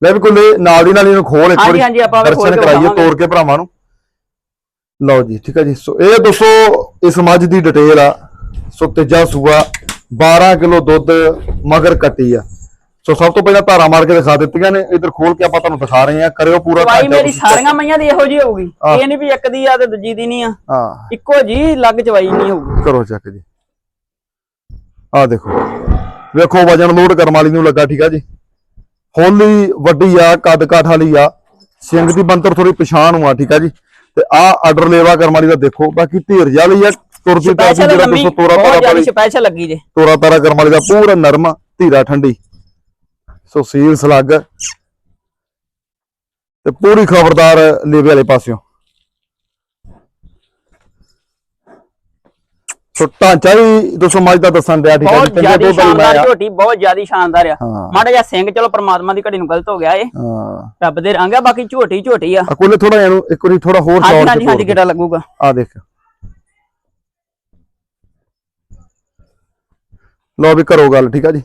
ਲੈ ਵੀ ਕੋਲੇ ਨਾਲ ਦੀ ਨਾਲ ਇਹਨੂੰ ਖੋਲ ਇੱਕ ਹਾਂਜੀ, ਵਾਰੀ। ਹਾਂਜੀ, ਆਪਾਂ ਵੀ ਖੋਲ ਦਰਸ਼ਨ ਕੇ ਕਰਾਈਏ ਵਿਖਾਵਾਂਗੇ। ਤੋੜ ਕੇ ਭਰਾਵਾਂ ਨੂੰ। ਲਓ ਜੀ ਠੀਕ ਹੈ ਜੀ। ਸੋ ਇਹ ਦੋਸਤੋ ਇਸ ਮੱਝ ਦੀ ਡਿਟੇਲ ਆ। ਸੋ ਤੀਜਾ ਸੂਆ 12 ਕਿਲੋ ਦੁੱਧ ਮਗਰ ਕੱਟੀ ਆ। ਸੋ ਸਭ ਤੋਂ ਪਹਿਲਾਂ ਧਾਰਾ ਮਾਰ ਕੇ ਦਿਖਾ ਦਿੱਤੀਆਂ ਨੇ। ਇਧਰ ਖੋਲ ਕੇ ਆਪਾਂ ਤੁਹਾਨੂੰ ਦਿਖਾ ਰਹੇ ਆ ਕਰਿਓ ਪੂਰਾ ਭਾਈ ਮੇਰੀ ਸਾਰੀਆਂ ਮਈਆਂ ਦੀ ਇਹੋ ਜੀ ਹੋਊਗੀ। ਇਹ ਨਹੀਂ ਵੀ ਇੱਕ ਦੀ ਆ ਤੇ ਦੂਜੀ ਦੀ ਨਹੀਂ ਆ। ਹਾਂ। ਇੱਕੋ ਜੀ ਲੱਗ ਚਵਾਈ ਨਹੀਂ ਹੋਊਗੀ। ਕਰੋ ਚੱਕ ਜੀ। ਆ ਦੇਖੋ। ਵੇਖੋ ਵਜਨ ਲੋਡ ਕਰਮ ਵਾਲੀ ਨੂੰ ਲੱਗਾ ਠੀਕ ਆ ਜੀ। ਹੋਲੀ ਵੱਡੀ ਆ ਕੱਦ ਕਾਠ ਵਾਲੀ ਆ। ਸਿੰਘ ਦੀ ਬੰਤਰ ਥੋੜੀ ਪਛਾਣ ਆ ਠੀਕ ਆ ਜੀ। ਤੇ ਆ ਆਰਡਰ ਲੇਵਾ ਕਰਮ ਵਾਲੀ ਦਾ ਦੇਖੋ ਬਾਕੀ ਧੀਰਜ ਵਾਲੀ ਆ ਤੁਰਦੀ ਤਾਂ ਜਿਹੜਾ ਦੋਸਤੋ ਤੋਰਾ ਬਹੁਤ ਤਾਰਾ ਜ਼ਿਆਦਾ ਵਾਲੀ ਸਪੈਸ਼ਲ ਲੱਗੀ ਜੇ। ਤੋਰਾ ਤਾਰਾ ਕਰਮ ਵਾਲੀ ਦਾ ਪੂਰਾ ਨਰਮ ਧੀਰਾ ਠੰਡੀ। ਸੋ ਸੀਲ ਸਲੱਗ। ਤੇ ਪੂਰੀ ਖਬਰਦਾਰ ਲੇਵੇ ਵਾਲੇ ਪਾਸਿਓਂ। ਸੋ ਢਾਂਚਾ ਵੀ ਦੋਸਤੋ ਮੱਝ ਦਾ ਦੱਸਣ ਦਿਆ ਠੀਕ ਹੈ ਬਹੁਤ ਜ਼ਿਆਦਾ ਸ਼ਾਨਦਾਰ। ਝੋਟੀ ਬਹੁਤ ਜ਼ਿਆਦਾ ਸ਼ਾਨਦਾਰ ਆ। ਮਾੜਾ ਜਿਹਾ ਸਿੰਘ ਚਲੋ ਪ੍ਰਮਾਤਮਾ ਦੀ ਘੜੀ ਨੂੰ ਗਲਤ ਹੋ ਗਿਆ ਏ ਰੱਬ ਦੇ ਰੰਗ ਆ ਬਾਕੀ ਝੋਟੀ ਝੋਟੀ ਆ। ਕੋਲੇ ਥੋੜਾ ਇਹਨੂੰ ਇੱਕ ਵਾਰੀ ਥੋੜਾ ਹੋਰ ਸ਼ਾਰਟ ਹਾਂਜੀ ਹਾਂਜੀ ਕਿਹੜਾ ਲੱਗੂਗਾ? ਆ ਦੇਖ। ਲੋ ਵੀ ਕਰੋ ਗੱਲ ਠੀਕ ਆ ਜੀ।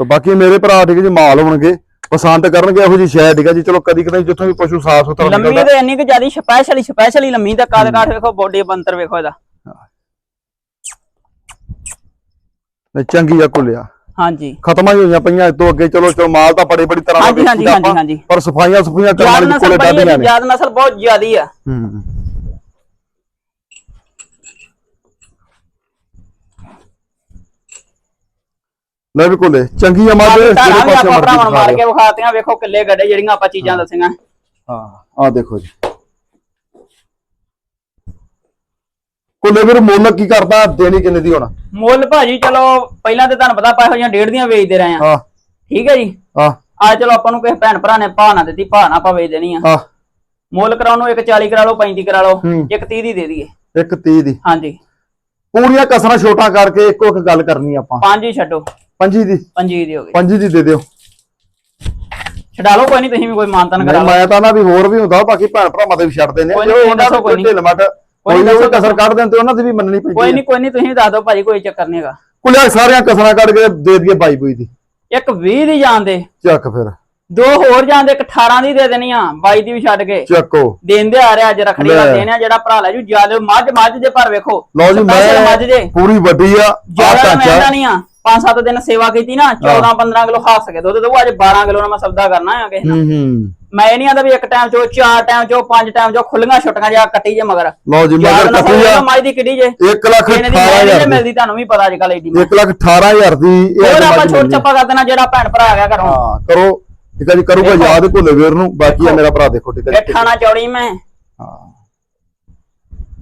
ਤੇ ਬਾਕੀ ਮੇਰੇ ਭਰਾ ਠੀਕ ਜੀ ਮਾਲ ਹੋਣਗੇ ਪਸੰਦ ਕਰਨਗੇ ਇਹੋ ਜੀ ਸ਼ੈ ਠੀਕ ਆ ਜੀ। ਚਲੋ ਕਦੀ ਕਦੀ ਜਿੱਥੋਂ ਵੀ ਪਸ਼ੂ ਸਾਫ਼ ਸੁਥਰਾ ਲੰਮੀ ਤੇ ਇੰਨੀ ਕਿ ਜ਼ਿਆਦਾ ਸਪੈਸ਼ਲੀ ਸਪੈਸ਼ਲੀ ਲੰਮੀ ਦਾ ਕਾਦ ਕਾਠ ਵੇਖੋ ਬੋਡੀ ਬੰਤਰ ਵੇਖੋ ਇਹਦਾ। ਨਹੀਂ, ਚੰਗੀ ਆ ਕੁਲਿਆ ਹਾਂਜੀ। ਖਤਮਾਂ ਹੀ ਹੋਈਆਂ ਪਈਆਂ ਇਸ ਤੋਂ ਅੱਗੇ ਚਲੋ ਚਲੋ ਮਾਲ ਤਾਂ ਬੜੀ ਬੜੀ ਤਰ੍ਹਾਂ ਦਾ ਹਾਂਜੀ, ਹਾਂਜੀ, ਹਾਂਜੀ, ਹਾਂਜੀ। ਪਰ ਸਫਾਈਆਂ ਸਫਾਈਆਂ ਕਰਨ ਵਾਲੀ ਨਸਲ ਕੋਲੇ ਬੜੀ ਦਾਦੀਆਂ ਹੈ ਨੇ ਜਾਤ ਨਸਲ ਬਹੁਤ ਜ਼ਿਆਦੀ ਆ। ਹੂੰ। ਲੈ ਵੀ ਕੋਲੇ ਚੰਗੀ ਦੇ ਧਾਰਾਂ ਜਿਹੜੇ ਵੀ ਪਾਸੇ ਆਪਾਂ ਭਰਾਵਾਂ ਨੂੰ ਮਾਰ ਮਰਜ਼ੀ ਕੇ ਵਿਖਾਤੀਆਂ ਵੇਖੋ ਕਿੱਲੇ ਗੱਡੇ ਜਿਹੜੀਆਂ ਆਪਾਂ ਚੀਜ਼ਾਂ ਦੱਸੀਆਂ। ਹਾਂ ਆ ਦੇਖੋ ਜੀ। ਕੋਲੇ ਵੀਰ ਮੁੱਲ ਕੀ ਕਰਦਾ ਦੇਣੀ ਕਿੰਨੇ ਦੀ ਹੋਣਾ? ਮੁੱਲ ਭਾਜੀ ਚਲੋ ਪਹਿਲਾਂ ਤੇ ਤੁਹਾਨੂੰ ਪਤਾ ਆਪਾਂ ਇਹੋ ਜਿਹੀਆਂ ਡੇਢ ਦੀਆਂ ਵੇਚਦੇ ਰਹੇ ਆ ਹਾਂ। ਠੀਕ ਹੈ ਜੀ? ਹਾਂ। ਆ ਚਲੋ ਆਪਾਂ ਨੂੰ ਕਿਸੇ ਭੈਣ ਭਰਾ ਨੇ ਭਾਅ ਨਾ ਦਿੱਤੀ ਭਾਅ ਨਾ ਆਪਾਂ ਵੇਚ ਦੇਣੀ ਆ। ਹਾਂ। ਮੁੱਲ ਕਰਾਉਣ ਨੂੰ ਇੱਕ 40 ਕਰਾ ਲਓ 35 ਕਰਾ ਲਓ ਹੂੰ। ਇੱਕ 30 ਦੀ ਦੇ ਦਈਏ। ਇੱਕ 30 ਦੀ। ਹਾਂਜੀ। ਪੂਰੀਆਂ ਕਸਰਾਂ ਛੋਟਾ ਕਰਕੇ ਇੱਕੋ ਇੱਕ ਗੱਲ ਕਰਨੀ ਆਪਾਂ। ਪੰਜ ਹੀ ਛੱਡੋ। ਪੰਜੀ ਦੀ। ਪੰਜੀ ਦੀ ਹੋ ਗਈ। ਪੰਜੀ ਦੀ ਦੇ ਦਿਓ। ਛਡਾ ਲਓ ਕੋਈ ਨਹੀਂ ਤੁਸੀਂ ਵੀ ਕੋਈ ਮਾਨਤਨ ਕਰਾ ਨਹੀਂ ਲਓ। ਮੈਂ ਤਾਂ ਨਾ ਵੀ ਹੋਰ ਵੀ ਹੁੰਦਾ ਬਾਕੀ ਭੈਣ ਭਰਾਵਾਂ ਦੇ ਵੀ ਛੱਡਦੇ ਨੇ। ਕੋਈ ਜੇ ਨੀ, ਉਹਨਾਂ ਦੱਸੋ ਦਾ ਕੋਈ ਕੋਈ ਨੀ। ਢਿੱਲ ਮੱਟ ਕੋਈ ਨੀ, ਉਹ ਕਸਰ ਕੱਢ ਦਿੰਦੇ ਤੇ ਉਹਨਾਂ ਦੀ ਵੀ ਮੰਨਣੀ ਪੈਂਦੀ ਕੋਈ ਨਹੀਂ ਕੋਈ ਨਹੀਂ ਤੁਸੀਂ ਦੱਸ ਦਿਓ ਭਾਜੀ ਕੋਈ ਚੱਕਰ ਨਹੀਂ ਹੈਗਾ। ਕੁਲਿਆ ਸਾਰੀਆਂ ਕਸਰਾਂ ਕੱਢ ਕੇ ਦੇ ਦਈਏ ਬਾਈ ਬੂਈ ਦੀ। ਇੱਕ 20 ਦੀ ਜਾਣ ਦੇ। ਚੱਕ ਫਿਰ। ਦੋ ਹੋਰ ਜਾਂਦੇ ਇੱਕ 18 ਦੀ ਦੇ ਦੇਣੀ ਆ 22 ਦੀ ਵੀ ਛੱਡ ਕੇ। ਚੱਕੋ। ਦੇਂਦੇ ਆ ਰਿਹਾ ਅੱਜ ਰਖੜੀ ਦਾ ਲੈ। ਦੇਣ ਆ ਜਿਹੜਾ ਭਰਾ ਲੈ ਜੂ ਜ਼ਿਆਦਾ ਮੱਝ ਮੱਝ ਜੇ ਪਰ ਵੇਖੋ। ਲਓ ਜੀ ਮੱਝ ਜੇ ਮੈਂ ਪੂਰੀ ਵੱਡੀ ਆ ਆ ਢਾਂਚਾ। ਨਹੀਂ ਆ। ਪੰਜ ਸੱਤ ਦਿਨ ਸੇਵਾ ਕੀਤੀ ਨਾ 14 15 ਕਿਲੋ ਹਾਸ ਕੇ ਦੁੱਧ ਦੋ ਅੱਜ 12 ਕਿਲੋ ਨਾਲ ਮੈਂ ਸੌਦਾ ਕਰਨਾ ਆ ਕਿਸੇ ਨਾਲ। ਹੂੰ ਮੈਂ ਇਹ ਨਹੀਂ ਆਂਦਾ ਵੀ ਇੱਕ ਟਾਈਮ ਚੋ ਚਾਰ ਟਾਈਮ ਚੋ ਪੰਜ ਟਾਈਮ ਚੋ ਖੁੱਲੀਆਂ ਛੁੱਟੀਆਂ ਜਾਂ ਕੱਟੀ ਜੇ ਮਗਰ। ਲਓ ਜੀ ਮਗਰ ਕੱਟੀ ਆ। ਮੱਝ ਦੀ ਕਿੱਡੀ ਜੇ। 1 ਲੱਖ ਇਹਨੇ ਦੀ ਮੈਂ 18000 ਨਹੀਂ ਮਿਲਦੀ ਤੁਹਾਨੂੰ ਵੀ ਪਤਾ ਅੱਜ ਕੱਲ ਏਡੀ 1 ਲੱਖ 18000 ਦੀ ਇਹ ਹੋਰ ਆਪਾਂ ਛੋਟ। ਛੱਪਾ ਕਰ ਦੇਣਾ ਜਿਹੜਾ ਭੈਣ ਭਰਾ ਆ ਗਿਆ ਘਰੋਂ। ਹਾਂ ਕਰੋ। ਠੀਕ ਹੈ ਜੀ ਕਰੂਗਾ। ਯਾਦ ਭੁੱਲੇ ਵੀਰ ਨੂੰ ਬਾਕੀ ਆ ਮੇਰਾ ਭਰਾ ਦੇਖੋ ਠੀਕ ਹੈ ਜੀ। ਖਾਣਾ ਚੌੜੀ ਮੈਂ। ਹਾਂ।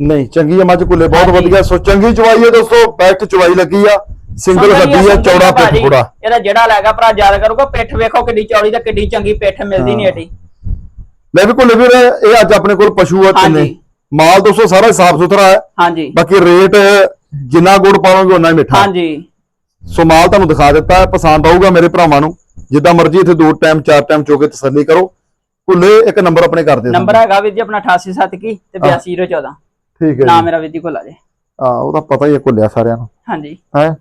ਨਹੀਂ ਚੰਗੀ ਆ ਮੱਝ ਕੁੱਲੇ ਬਹੁਤ। ਵਧੀਆ। ਸੋ ਚੰਗੀ ਚਵਾਈ ਹੈ ਦੋਸਤੋ ਬੈਕ ਚਵਾਈ ਲੱਗੀ ਆ। ਸਿੰਗਲ ਗੱਡੀ ਆ ਚੌੜਾ ਪਿੱਠ। ਥੋੜਾ ਇਹਦਾ ਜਿਹੜਾ ਲੈਗਾ ਭਰਾ ਯਾਦ ਕਰੂਗਾ ਪਿੱਠ ਵੇਖੋ ਕਿੱਡੀ ਚੌੜੀ ਤੇ ਕਿੱਡੀ ਚੰਗੀ ਪਿੱਠ ਮਿਲਦੀ ਨਹੀਂ ਏਡੀ ਲੈ ਵੀ ਕੁੱਲੇ ਵੀਰ ਇਹ ਅੱਜ ਆਪਣੇ ਕੋਲ ਪਸ਼ੂ ਆ ਤਿੰਨੇ। ਮਾਲ ਦੋਸਤੋ ਸਾਰਾ ਸਾਫ਼ ਸੁਥਰਾ ਹੈ। ਹਾਂਜੀ। ਬਾਕੀ ਰੇਟ ਜਿੰਨਾ ਗੁੜ ਪਾਵਾਂਗੇ ਉਨਾ ਹੀ ਮਿੱਠਾ। ਹਾਂਜੀ। ਸੋ ਮਾਲ ਤੁਹਾਨੂੰ ਦਿਖਾ ਦਿੱਤਾ ਹੈ ਪਸੰਦ ਆਊਗਾ ਮੇਰੇ ਭਰਾਵਾਂ ਨੂੰ। ਜਿੱਦਾਂ ਮਰਜ਼ੀ ਇੱਥੇ ਦੋ ਟਾਈਮ ਚਾਰ ਟਾਈਮ ਚੋਕੇ ਤਸੱਲੀ ਕਰੋ। ਕੁੱਲੇ ਇੱਕ ਨੰਬਰ ਆਪਣੇ ਕਰ ਦਿਓ ਨੰਬਰ ਹੈਗਾ ਵੀਰ ਜੀ ਆਪਣਾ 887 ਤੇ 8214 ਠੀਕ ਹੈ ਜੀ। ਮੇਰਾ ਵੀਰ ਜੀ ਕੋਲ ਆ ਜੇ ਆ ਉਹਦਾ ਪਤਾ ਹੀ ਹੈ ਕੁੱਲਿਆ ਸਾਰਿਆਂ ਨੂੰ। ਹਾਂਜੀ। ਹੈ?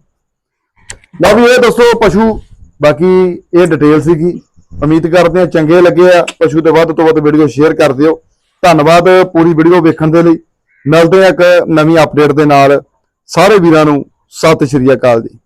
ਲਓ ਵੀ ਇਹ ਦੱਸੋ, ਪਸ਼ੂ, ਬਾਕੀ ਇਹ ਡਿਟੇਲ ਸੀਗੀ। ਉਮੀਦ ਕਰਦੇ ਆ ਚੰਗੇ ਲੱਗੇ ਆ। ਪਸ਼ੂ ਦੇ ਵੱਧ ਤੋਂ ਵੱਧ ਵੀਡੀਓ ਸ਼ੇਅਰ ਕਰ ਦਿਓ। ਧੰਨਵਾਦ ਪੂਰੀ ਵੀਡੀਓ ਵੇਖਣ ਦੇ ਲਈ। ਮਿਲਦੇ ਆ ਇੱਕ ਨਵੀਂ ਅਪਡੇਟ ਦੇ ਨਾਲ। ਸਾਰੇ ਵੀਰਾਂ ਨੂੰ ਸਤਿ ਸ਼੍ਰੀ ਅਕਾਲ ਜੀ।